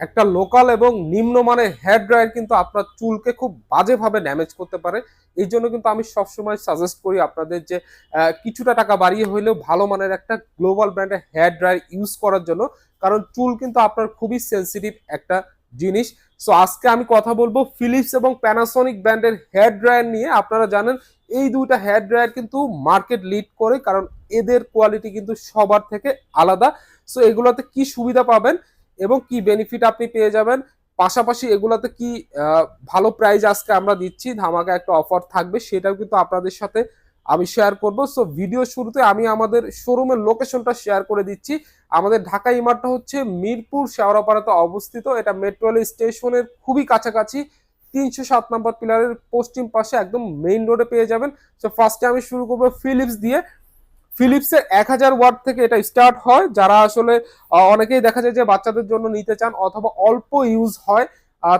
একটা লোকাল এবং নিম্নমানের হেয়ার ড্রায়ার কিন্তু আপনার চুলকে খুব বাজেভাবে ড্যামেজ করতে পারে। এই জন্য কিন্তু আমি সবসময় সাজেস্ট করি আপনাদের যে কিছুটা টাকা বাড়িয়ে হইলেও ভালো মানের একটা গ্লোবাল ব্র্যান্ডের হেয়ার ড্রায়ার ইউজ করার জন্য। কারণ চুল কিন্তু আপনার খুবই সেন্সিটিভ একটা জিনিস। সো আজকে আমি কথা বলব ফিলিপস এবং প্যানাসনিক ব্র্যান্ডের হেয়ার ড্রায়ার নিয়ে। আপনারা জানেন, এই দুইটা হেয়ার ড্রায়ার কিন্তু মার্কেট লিড করে, কারণ এদের কোয়ালিটি কিন্তু সবার থেকে আলাদা। সো এগুলোতে কি সুবিধা পাবেন? এবং কি বেনিফিট আপনি পেয়ে যাবেন? পাশাপাশি এগুলোতে কি ভালো প্রাইজ আজকে আমরা দিচ্ছি, ধামাকা একটা অফার থাকবে, সেটাও কিন্তু আপনাদের সাথে আমি শেয়ার করব। সো ভিডিও শুরুতে আমি আমাদের শোরুমের লোকেশনটা শেয়ার করে দিচ্ছি। আমাদের ঢাকা ইমারটা হচ্ছে মিরপুর শেওড়াপাড়াতে অবস্থিত। এটা মেট্রো রেল স্টেশনের খুবই কাছাকাছি। তিনশো সাত নম্বর পিলারের পশ্চিম পাশে একদম মেইন রোডে পেয়ে যাবেন। সো ফার্স্টে আমি শুরু করব ফিলিপস দিয়ে। ফিলিপসের এক হাজার ওয়াট থেকে এটা স্টার্ট হয়। যারা আসলে অনেকেই দেখা যায় যে বাচ্চাদের জন্য নিতে চান অথবা অল্প ইউজ হয়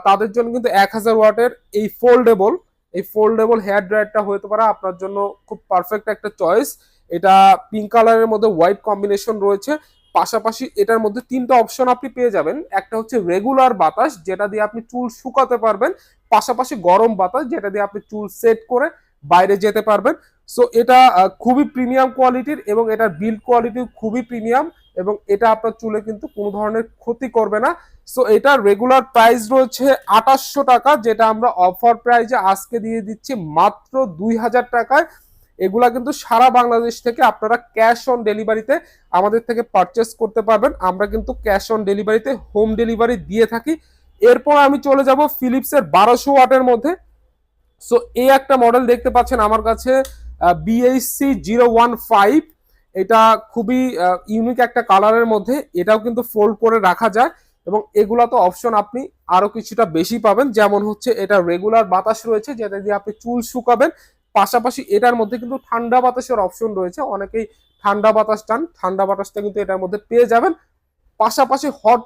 তাদের জন্য কিন্তু এক হাজার ওয়াটের এই ফোল্ডেবল এই ফোল্ডেবল হেয়ার ড্রায়ারটা হতে পারে আপনার জন্য খুব পারফেক্ট একটা চয়েস এটা পিঙ্ক কালারের মধ্যে হোয়াইট কম্বিনেশন রয়েছে। পাশাপাশি এটার মধ্যে তিনটা অপশন আপনি পেয়ে যাবেন। একটা হচ্ছে রেগুলার বাতাস, যেটা দিয়ে আপনি চুল শুকাতে পারবেন। পাশাপাশি গরম বাতাস, যেটা দিয়ে আপনি চুল সেট করে বাইরে যেতে পারবেন। সো এটা খুবই প্রিমিয়াম কোয়ালিটির এবং এটার বিল্ড কোয়ালিটি খুবই প্রিমিয়াম এবং এটা আপনার চুলে কিন্তু কোনো ধরনের ক্ষতি করবে না। সো এটা রেগুলার প্রাইস রয়েছে আঠাশশো টাকা, যেটা আমরা অফার প্রাইজে আজকে দিয়ে দিচ্ছি মাত্র দুই হাজার টাকায়। এগুলা কিন্তু সারা বাংলাদেশ থেকে আপনারা ক্যাশ অন ডেলিভারিতে আমাদের থেকে পারচেস করতে পারবেন। আমরা কিন্তু ক্যাশ অন ডেলিভারিতে হোম ডেলিভারি দিয়ে থাকি। এরপর আমি চলে যাব ফিলিপসের বারোশো ওয়াটের মধ্যে। সো এই একটা মডেল দেখতে পাচ্ছেন আমার কাছে। বিএসসি জিরো ওয়ান ফাইভ এটা খুবই ইউনিক একটা কালারের মধ্যে, এটাও কিন্তু ফোল্ড করে রাখা যায় এবং এগুলা তো অপশন আপনি আরও কিছুটা বেশি পাবেন। যেমন হচ্ছে এটা রেগুলার বাতাস রয়েছে, যেটা দিয়ে আপনি চুল শুকাবেন। পাশাপাশি এটার মধ্যে কিন্তু ঠান্ডা বাতাসের অপশন রয়েছে। অনেকেই ঠান্ডা বাতাস টান ঠান্ডা বাতাসটা কিন্তু এটার মধ্যে পেয়ে যাবেন। পাশাপাশি হট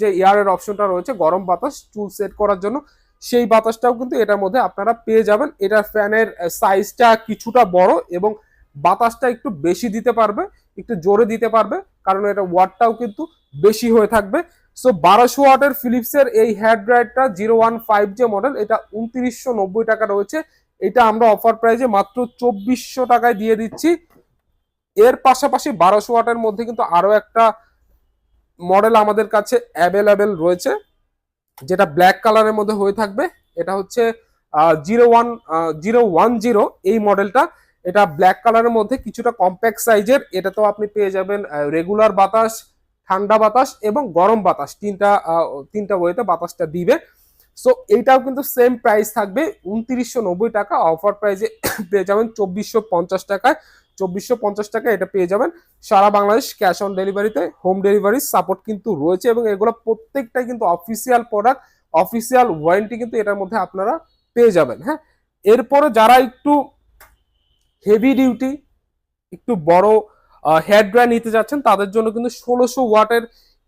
যে এয়ারের অপশনটা রয়েছে, গরম বাতাস, চুল সেট করার জন্য। সেই বাতাসটাও কিন্তু এটার মধ্যে আপনারা পেয়ে যাবেন। এটার ফ্যানের সাইজটা কিছুটা বড় এবং বাতাসটা একটু বেশি দিতে পারবে, একটু জোরে দিতে পারবে, কারণ এটা ওয়াটটাও কিন্তু বেশি হয়ে থাকবে। সো বারোশো ওয়াটের ফিলিপসের এই হেয়ার ড্রায়ারটা জিরো ওয়ান ফাইভ যে মডেল এটা উনত্রিশশো নব্বই টাকা রয়েছে। এটা আমরা অফার প্রাইজে মাত্র চব্বিশশো টাকায় দিয়ে দিচ্ছি। এর পাশাপাশি বারোশো ওয়াটের মধ্যে কিন্তু আরও একটা মডেল আমাদের কাছে অ্যাভেলেবেল রয়েছে। যেটা ব্ল্যাক কালারের মধ্যে হয়ে থাকবে, এটা হচ্ছে zero one zero one zero এই মডেলটা এটা ব্ল্যাক কালারের মধ্যে কিছুটা কম্প্যাক্ট সাইজের এটা তো আপনি পেয়ে যাবেন রেগুলার বাতাস, ঠান্ডা বাতাস এবং গরম বাতাস। তিনটা তিনটা ওয়েতে বাতাসটা দিবে। সো এইটাও কিন্তু সেম প্রাইস থাকবে। উনত্রিশশো টাকা অফার প্রাইসে পেয়ে যাবেন চব্বিশশো টাকায়। চব্বিশশো পঞ্চাশ টাকা এটা পেয়ে যাবেন। সারা বাংলাদেশ ক্যাশ অন ডেলিভারিতে হোম ডেলিভারি সাপোর্ট কিন্তু রয়েছে এবং এগুলো প্রত্যেকটাই কিন্তু অফিসিয়াল প্রোডাক্ট অফিসিয়াল ওয়ারেন্টি কিন্তু এটার মধ্যে আপনারা পেয়ে যাবেন হ্যাঁ? এরপরে যারা একটু হেভি ডিউটি একটু বড় হেয়ার ড্রায়ার নিতে যাচ্ছেন, তাদের জন্য কিন্তু ষোলোশো ওয়াটের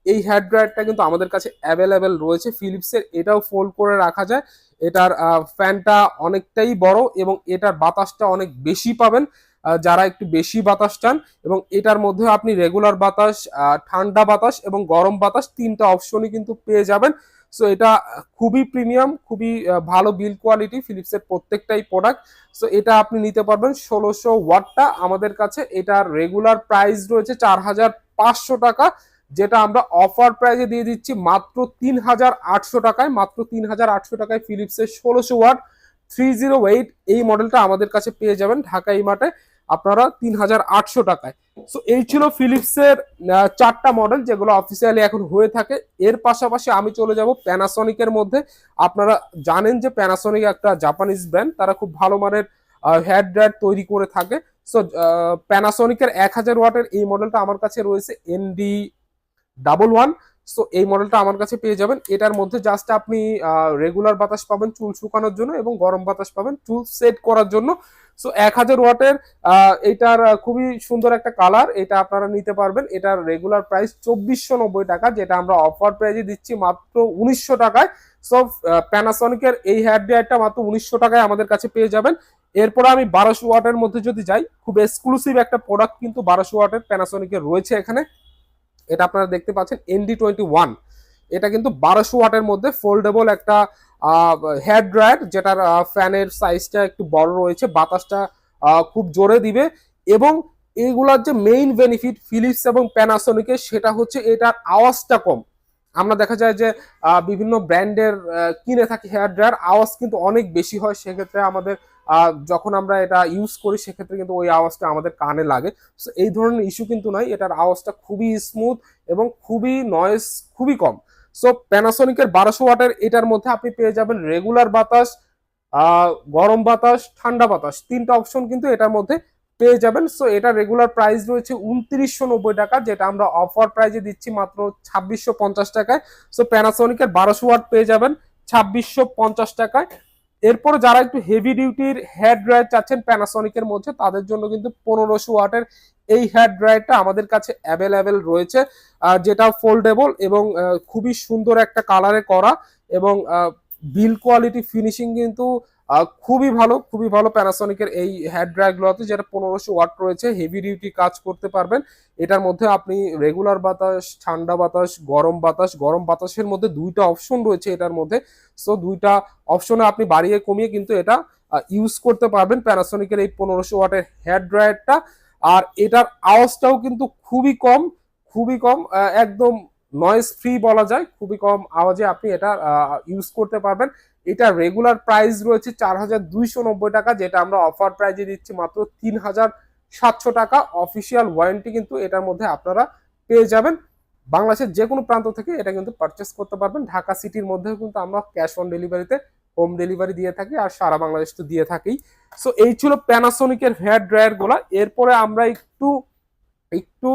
এই হেয়ার ড্রায়ারটা কিন্তু আমাদের কাছে অ্যাভেলেবেল রয়েছে। ফিলিপসের এটাও ফোল্ড করে রাখা যায়। এটার ফ্যানটা অনেকটাই বড় এবং এটার বাতাসটা অনেক বেশি পাবেন। যারা একটু বেশি বাতাস চান এবং এটার মধ্যে আপনি রেগুলার বাতাস ঠান্ডা বাতাস এবং গরম বাতাস তিনটা অপশনই কিন্তু পেয়ে যাবেন। সো এটা খুবই প্রিমিয়াম খুবই ভালো বিল কোয়ালিটি ফিলিপসের প্রত্যেকটাই প্রোডাক্ট সো এটা আপনি নিতে পারবেন ষোলোশো ওয়াটটা। আমাদের কাছে এটার রেগুলার প্রাইস রয়েছে চার হাজার পাঁচশো টাকা, যেটা আমরা অফার প্রাইজে দিয়ে দিচ্ছি মাত্র তিন হাজার আটশো টাকায়। মাত্র তিন হাজার আটশো টাকায় ফিলিপসের ষোলোশো ওয়াট। থ্রি জিরো এই মডেলটা আমাদের কাছে পেয়ে যাবেন ঢাকা মাঠে। আপনারা তিন হাজার আটশো টাকায়। সো এই ছিল ফিলিপসের চারটা মডেল যেগুলো অফিসিয়ালি এখন হয়ে থাকে। এর পাশাপাশি আমি চলে যাব প্যানাসনিকের মধ্যে। আপনারা জানেন যে প্যানাসনিক একটা জাপানিজ ব্র্যান্ড তারা খুব ভালো মানের হেয়ার ড্রায়ার তৈরি করে থাকে। সো প্যানাসনিকের এক হাজার ওয়াটের এই মডেলটা আমার কাছে রয়েছে এনডি ডাবল ওয়ান সো এই মডেলটা আমার কাছে পেয়ে যাবেন। এটার মধ্যে জাস্ট আপনি রেগুলার বাতাস পাবেন, চুল শুকানোর জন্য এবং গরম বাতাস পাবেন, চুল সেট করার জন্য। সো এক হাজার ওয়াটের এটার খুবই সুন্দর একটা কালার এটা আপনারা নিতে পারবেন। এটার রেগুলার প্রাইস চব্বিশশো নব্বই টাকা, যেটা আমরা অফার প্রাইজে দিচ্ছি মাত্র উনিশশো টাকায়। সো প্যানাসনিকের এই হেয়ার ড্রায়ারটা মাত্র উনিশশো টাকায় আমাদের কাছে পেয়ে যাবেন। এরপরে আমি বারোশো ওয়াটের মধ্যে যদি যাই, খুব এক্সক্লুসিভ একটা প্রোডাক্ট কিন্তু বারোশো ওয়াটের প্যানাসনিকের রয়েছে এখানে। এটা আপনারা দেখতে পাচ্ছেন এনডি টোয়েন্টি ওয়ান এটা কিন্তু বারোশো ওয়াটের মধ্যে ফোল্ডেবল একটা হেয়ার ড্রায়ার যেটার ফ্যানের সাইজটা একটু বড় রয়েছে, বাতাসটা খুব জোরে দিবে। এবং এইগুলার যে মেইন বেনিফিট ফিলিপস এবং প্যানাসোনিকের সেটা হচ্ছে এটার আওয়াজটা কম। আমরা দেখা যায় যে বিভিন্ন ব্র্যান্ডের কিনে থাকি হেয়ার ড্রায়ার আওয়াজ কিন্তু অনেক বেশি হয়, সেক্ষেত্রে আমাদের যখন আমরা এটা ইউজ করি সেক্ষেত্রে কিন্তু ওই আওয়াজটা আমাদের কানে লাগে। So, এই ধরনের ইস্যু কিন্তু নাই। এটার আওয়াজটা খুবই স্মুথ এবং খুবই নয়েজ খুবই কম। সো প্যানাসোনিকের বারোশো ওয়াটের এটার মধ্যে আপনি পেয়ে যাবেন রেগুলার বাতাস গরম বাতাস ঠান্ডা বাতাস। তিনটা অপশন কিন্তু এটার মধ্যে পেয়ে যাবেন। সো এটা রেগুলার প্রাইস রয়েছে উনত্রিশশো নব্বই টাকা যেটা আমরা অফার প্রাইজে দিচ্ছি মাত্র ছাব্বিশশো পঞ্চাশ টাকায়। সো প্যানাসোনিকের বারোশো ওয়াট পেয়ে যাবেন ছাব্বিশশো পঞ্চাশ টাকায়। এরপরে যারা একটু হেভি ডিউটির হেয়ার ড্রায়ার চাচ্ছেন প্যানাসনিকের মধ্যে, তাদের জন্য কিন্তু পনেরোশো ওয়াটের এই হেয়ার ড্রায়ারটা আমাদের কাছে অ্যাভেলেবেল রয়েছে যেটা ফোল্ডেবল এবং খুবই সুন্দর একটা কালারে করা এবং বিল কোয়ালিটি ফিনিশিং কিন্তু খুবই ভালো খুবই ভালো প্যানাসোনিকের এই হেয়ার ড্রায়ারগুলোতে যেটা পনেরোশো ওয়াট রয়েছে হেভি ডিউটি কাজ করতে পারবেন। এটার মধ্যে আপনি রেগুলার বাতাস, ঠান্ডা বাতাস, গরম বাতাস, গরম বাতাসের মধ্যে দুইটা অপশন রয়েছে এটার মধ্যে। সো দুইটা অপশনে আপনি বাড়িয়ে কমিয়ে কিন্তু এটা ইউজ করতে পারবেন প্যানাসোনিকের এই পনেরোশো ওয়াটের হেয়ার ড্রায়ারটা আর এটার আওয়াজটাও কিন্তু খুবই কম খুবই কম একদম নয়েজ ফ্রি বলা যায়, খুবই কম আওয়াজে আপনি এটা ইউজ করতে পারবেন। এটা রেগুলার প্রাইস রয়েছে চার হাজার দুইশো নব্বই টাকা, যেটা আমরা অফার প্রাইজে দিচ্ছি মাত্র তিন হাজার সাতশো টাকা। অফিসিয়াল ওয়ারেন্টি কিন্তু এটার মধ্যে আপনারা পেয়ে যাবেন। বাংলাদেশের যে কোনো প্রান্ত থেকে এটা কিন্তু পারচেস করতে পারবেন। ঢাকা সিটির মধ্যেও কিন্তু আমরা ক্যাশ অন ডেলিভারিতে হোম ডেলিভারি দিয়ে থাকি আর সারা বাংলাদেশ তো দিয়ে থাকি। সো এই ছিল প্যানাসোনিকের হেয়ার ড্রায়ারগুলা। এরপরে আমরা একটু একটু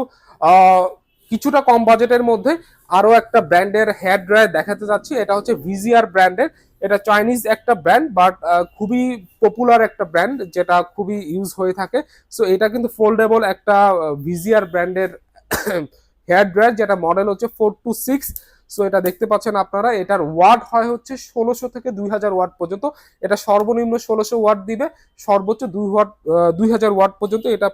কিছুটা কম বাজেটের মধ্যে আরও একটা ব্র্যান্ডের হেয়ার ড্রায়ার দেখাতে যাচ্ছি। এটা হচ্ছে ভিজিআর ব্র্যান্ডের। এটা চাইনিজ একটা ব্র্যান্ড, বাট খুবই পপুলার একটা ব্র্যান্ড যেটা খুবই ইউজ হয়ে থাকে। সো এটা কিন্তু ফোল্ডেবল একটা ভিজিআর ব্র্যান্ডের হেয়ার ড্রায়ার, যেটা মডেল হচ্ছে ফোর টু সিক্স সো এটা দেখতে পাচ্ছেন আপনারা, এটার ওয়াট হয় হচ্ছে ষোলোশো থেকে দুই হাজার ওয়াট পর্যন্ত। এটা সর্বনিম্ন ষোলোশো ওয়াট দিবে, সর্বোচ্চ দুই ওয়াট দুই হাজার ওয়াট পর্যন্ত এটা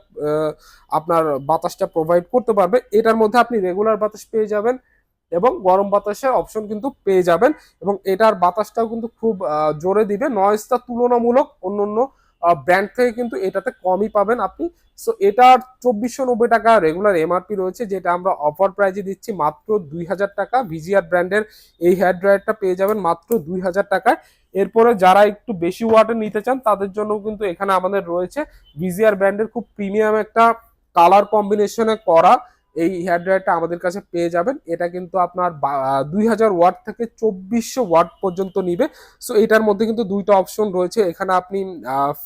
আপনার বাতাসটা প্রোভাইড করতে পারবে। এটার মধ্যে আপনি রেগুলার বাতাস পেয়ে যাবেন এবং গরম বাতাসের অপশন কিন্তু পেয়ে যাবেন এবং এটার বাতাসটাও কিন্তু খুব জোরে দিবে। নয়েজটা তুলনামূলক অন্য অন্য ব্র্যান্ড থেকে কিন্তু এটাতে কমই পাবেন আপনি। সো এটার চব্বিশশো নব্বই টাকা রেগুলার এমআরপি রয়েছে, যেটা আমরা অফার প্রাইজে দিচ্ছি মাত্র দুই হাজার টাকা। ভিজিআর ব্র্যান্ডের এই হেয়ার ড্রায়ারটা পেয়ে যাবেন মাত্র দুই হাজার টাকায়। এরপরে যারা একটু বেশি ওয়াটের নিতে চান, তাদের জন্য কিন্তু এখানে আমাদের রয়েছে ভিজিআর ব্র্যান্ডের খুব প্রিমিয়াম একটা কালার কম্বিনেশনে করা। এই হেয়ার ড্রায়ারটা আমাদের কাছে পেয়ে যাবেন। এটা কিন্তু আপনার দুই হাজার ওয়াট থেকে চব্বিশশো ওয়াট পর্যন্ত নিবে। সো এটার মধ্যে কিন্তু দুইটা অপশন রয়েছে। এখানে আপনি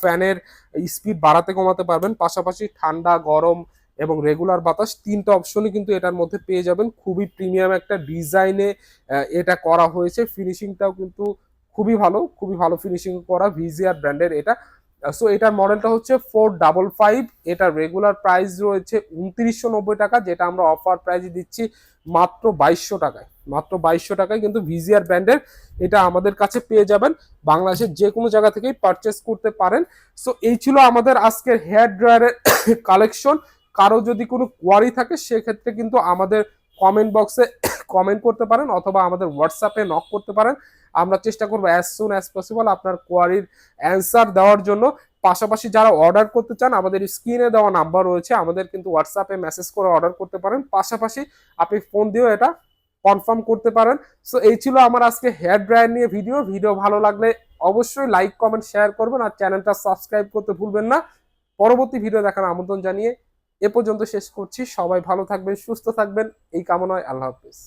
ফ্যানের স্পিড বাড়াতে কমাতে পারবেন। পাশাপাশি ঠান্ডা, গরম এবং রেগুলার বাতাস তিনটা অপশনই কিন্তু এটার মধ্যে পেয়ে যাবেন। খুবই প্রিমিয়াম একটা ডিজাইনে এটা করা হয়েছে। ফিনিশিংটাও কিন্তু খুবই ভালো খুবই ভালো ফিনিশিং করা। ভিজিআর ব্র্যান্ডের এটা। সো এটার মডেলটা হচ্ছে ফোর ডাবল ফাইভ এটার রেগুলার প্রাইস রয়েছে উনত্রিশশো নব্বই টাকা, যেটা আমরা অফার প্রাইজে দিচ্ছি মাত্র বাইশশো টাকায়। মাত্র বাইশশো টাকায় কিন্তু ভিজিআর ব্র্যান্ডের এটা আমাদের কাছে পেয়ে যাবেন। বাংলাদেশের যে কোনো জায়গা থেকেই পারচেস করতে পারেন। সো এই ছিল আমাদের আজকের হেয়ার ড্রায়ারের কালেকশন কারও যদি কোনো কোয়ারি থাকে, সেক্ষেত্রে কিন্তু আমাদের কমেন্ট বক্সে কমেন্ট করতে পারেন অথবা আমাদের হোয়াটসঅ্যাপে নক করতে পারেন। আমরা চেষ্টা করব অ্যাজ সুন অ্যাজ পসিবল আপনার কোয়ারির অ্যান্সার দেওয়ার জন্য। পাশাপাশি যারা অর্ডার করতে চান, আমাদের স্ক্রিনে দেওয়া নাম্বার রয়েছে, আমাদের কিন্তু হোয়াটসঅ্যাপে মেসেজ করে অর্ডার করতে পারেন। পাশাপাশি আপনি ফোন দিয়েও এটা কনফার্ম করতে পারেন। সো এই ছিল আমার আজকে হেয়ার ড্রায়ার নিয়ে ভিডিও ভিডিও ভালো লাগলে অবশ্যই লাইক কমেন্ট শেয়ার করবেন আর চ্যানেলটা সাবস্ক্রাইব করতে ভুলবেন না। পরবর্তী ভিডিও দেখার আমন্ত্রণ জানিয়ে এ পর্যন্ত শেষ করছি। সবাই ভালো থাকবেন, সুস্থ থাকবেন। এই কামনায় আল্লাহ হাফিজ।